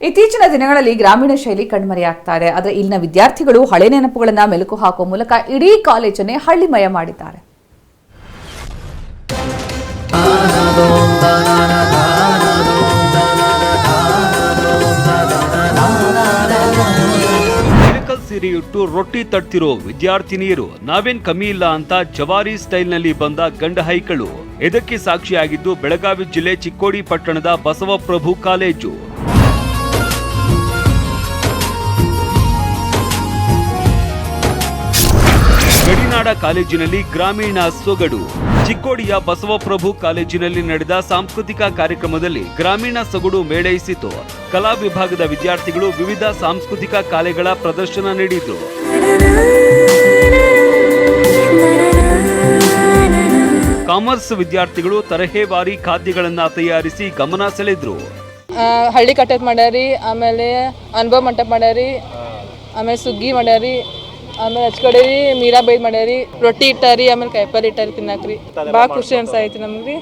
ಇತ್ತೀಚಿನ ದಿನಗಳಲ್ಲಿ ಗ್ರಾಮೀಣ ಶೈಲಿ ಕಣ್ಮರೆಯಾಗ್ತಾ ಇದೆ ಆದರೆ ಇಲ್ಲಿನ ವಿದ್ಯಾರ್ಥಿಗಳು ಹಳೆ ನೆನಪುಗಳನ್ನು ಮೆಲುಕು ಹಾಕುವ ಮೂಲಕ ಇಡೀ ಕಾಲೇಜನ್ನೇ ಹಳ್ಳಿಮಯ ಮಾಡಿದ್ದಾರೆ. ಸಿರಿಯುಟ್ಟು ರೊಟ್ಟಿ ತಡ್ತಿರೋ ವಿದ್ಯಾರ್ಥಿನಿಯರು, ನಾವೇನ್ ಕಮ್ಮಿ ಇಲ್ಲ ಅಂತ ಜವಾರಿ ಸ್ಟೈಲ್ನಲ್ಲಿ ಬಂದ ಗಂಡ ಹೈಕಳು. ಇದಕ್ಕೆ ಸಾಕ್ಷಿಯಾಗಿದ್ದು ಬೆಳಗಾವಿ ಜಿಲ್ಲೆ ಚಿಕ್ಕೋಡಿ ಪಟ್ಟಣದ ಬಸವಪ್ರಭು ಕಾಲೇಜು. ಗಡಿನಾಡ ಕಾಲೇಜಿನಲ್ಲಿ ಗ್ರಾಮೀಣ ಸೊಗಡು. ಚಿಕ್ಕೋಡಿಯ ಬಸವಪ್ರಭು ಕಾಲೇಜಿನಲ್ಲಿ ನಡೆದ ಸಾಂಸ್ಕೃತಿಕ ಕಾರ್ಯಕ್ರಮದಲ್ಲಿ ಗ್ರಾಮೀಣ ಸೊಗಡು ಮೇಳೈಸಿತು. ಕಲಾ ವಿಭಾಗದ ವಿದ್ಯಾರ್ಥಿಗಳು ವಿವಿಧ ಸಾಂಸ್ಕೃತಿಕ ಕಲೆಗಳ ಪ್ರದರ್ಶನ ನೀಡಿದರು. ಕಾಮರ್ಸ್ ವಿದ್ಯಾರ್ಥಿಗಳು ತರಹೇವಾರಿ ಖಾದ್ಯಗಳನ್ನು ತಯಾರಿಸಿ ಗಮನ ಸೆಳೆದ್ರು. ಹಳ್ಳಿ ಕಟ್ಟೆ ಮಾಡ್ಯಾರಿ, ಆಮೇಲೆ ಅನುಭವ ಮಂಟಪ ಮಾಡ್ಯಾರಿ, ಆಮೇಲೆ ಸುಗ್ಗಿ ಮಾಡ್ಯಾರಿ ಆಮೇಲೆ ಹಚ್ಕೊಡೇರಿ ಮೀರಾ ಬೈದ್ ಮಾಡ್ಯಾರಿ ರೊಟ್ಟಿ ಇಟ್ಟಾರಿ ಆಮೇಲೆ ಕಾಯಿಪಲ್ಲೆ ಇಟ್ಟಾರಿ ತಿನ್ನಾಕ್ರಿ. ಭಾಳ ಖುಷಿ ಅನ್ಸಾಯ್ತಿ ನಮ್ಗೆ. ರೀ